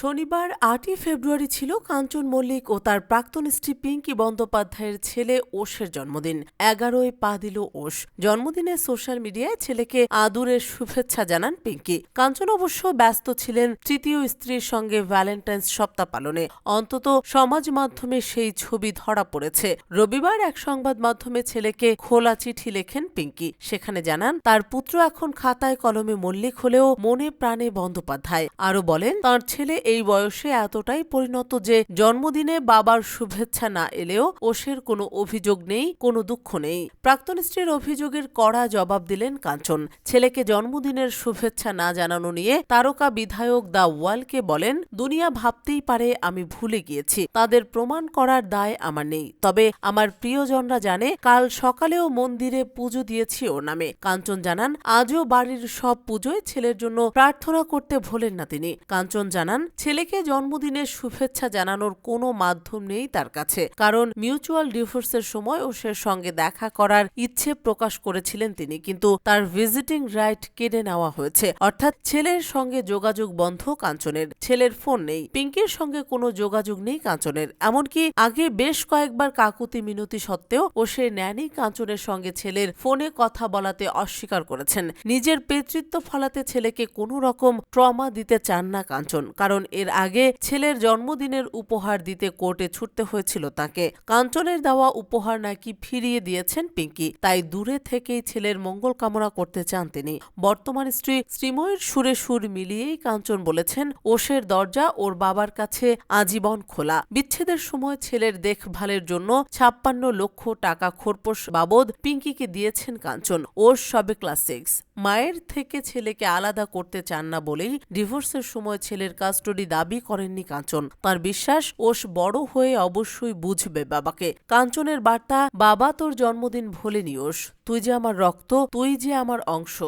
শনিবার আটই ফেব্রুয়ারি ছিল কাঞ্চন মল্লিক ও তার প্রাক্তন স্ত্রী পিঙ্কি বন্দ্যোপাধ্যায়ের ছেলে ওষের জন্মদিন। এগারোয় পা দিল ওষ। জন্মদিনে সোশ্যাল মিডিয়ায় ছেলেকে আদুরের শুভেচ্ছা জানান পিঙ্কি। কাঞ্চন অবশ্য ব্যস্ত ছিলেন তৃতীয় স্ত্রীর সঙ্গে ভ্যালেন্টাইন্স সপ্তাহ পালনে। অন্তত সমাজ মাধ্যমে সেই ছবি ধরা পড়েছে। রবিবার এক সংবাদ মাধ্যমে ছেলেকে খোলা চিঠি লেখেন পিঙ্কি। সেখানে জানান, তার পুত্র এখন খাতায় কলমে মল্লিক হলেও মনে প্রাণে বন্দ্যোপাধ্যায়। আরও বলেন, তার ছেলে এই বয়সে এতটাই পরিণত যে জন্মদিনে বাবার শুভেচ্ছা না এলেও ওষের কোনো অভিযোগ নেই, কোনো দুঃখ নেই। প্রাক্তন স্ত্রীর অভিযোগের কড়া জবাব দিলেন কাঞ্চন। ছেলেকে জন্মদিনের শুভেচ্ছা না জানানো নিয়ে তারকা বিধায়ক দা ওয়ালকে বলেন, দুনিয়া ভাবতেই পারে আমি ভুলে গিয়েছি। তাদের প্রমাণ করার দায় আমার নেই। তবে আমার প্রিয়জনরা জানে, কাল সকালেও মন্দিরে পুজো দিয়েছি ওর নামে। কাঞ্চন জানান, আজও বাড়ির সব পুজোয় ছেলের জন্য প্রার্থনা করতে ভোলেন না তিনি। কাঞ্চন জানান ছেলেকে জন্মদিনের শুভেচ্ছা জানানোর কোনো মাধ্যম নেই তার কাছে। কারণ মিউচুয়াল ডিভোর্সের সময় ওষের সঙ্গে দেখা করার ইচ্ছে প্রকাশ করেছিলেন তিনি, কিন্তু তার ভিজিটিং রাইট কেড়ে নেওয়া হয়েছে। অর্থাৎ ছেলের সঙ্গে যোগাযোগ বন্ধ কাঞ্চনের। ছেলের ফোন নেই। পিঙ্কির সঙ্গে কোনো যোগাযোগ নেই কাঞ্চনের। এমনকি আগে বেশ কয়েকবার কাকুতি মিনতি সত্ত্বেও ও সে ন্যানি কাঞ্চনের সঙ্গে ছেলের ফোনে কথা বলাতে অস্বীকার করেছেন। নিজের পেতৃত্ব ফলাতে ছেলেকে কোনো রকম ট্রমা দিতে চান না কাঞ্চন। কারণ এর আগে ছেলের জন্মদিনের উপহার দিতে কোর্টে ছুটতে হয়েছিল তাকে। কাঞ্চনের দেওয়া উপহার নাকি ফিরিয়ে দিয়েছেন পিঙ্কি। তাই দূরে থেকেই ছেলের মঙ্গল কামনা করতে চান তিনি। বর্তমান স্ত্রী শ্রীময়ীর সুরে সুর মিলিয়েই কাঞ্চন বলেছেন, ওষের দরজা ওর বাবার কাছে আজীবন খোলা। বিচ্ছেদের সময় ছেলের দেখভালের জন্য ছাপ্পান্ন লক্ষ টাকা খোরপোশ বাবদ পিঙ্কিকে দিয়েছেন কাঞ্চন। ওর সবে ক্লাস সিক্স। মায়ের থেকে ছেলেকে আলাদা করতে চান না বলেই ডিভোর্সের সময় ছেলের কাস্টডি দাবি করেননি কাঞ্চন। তার বিশ্বাস, ওস বড় হয়ে অবশ্যই বুঝবে বাবাকে। কাঞ্চনের বার্তা, বাবা তোর জন্মদিন ভোলেনি ওস। তুই যে আমার রক্ত, তুই যে আমার অংশ।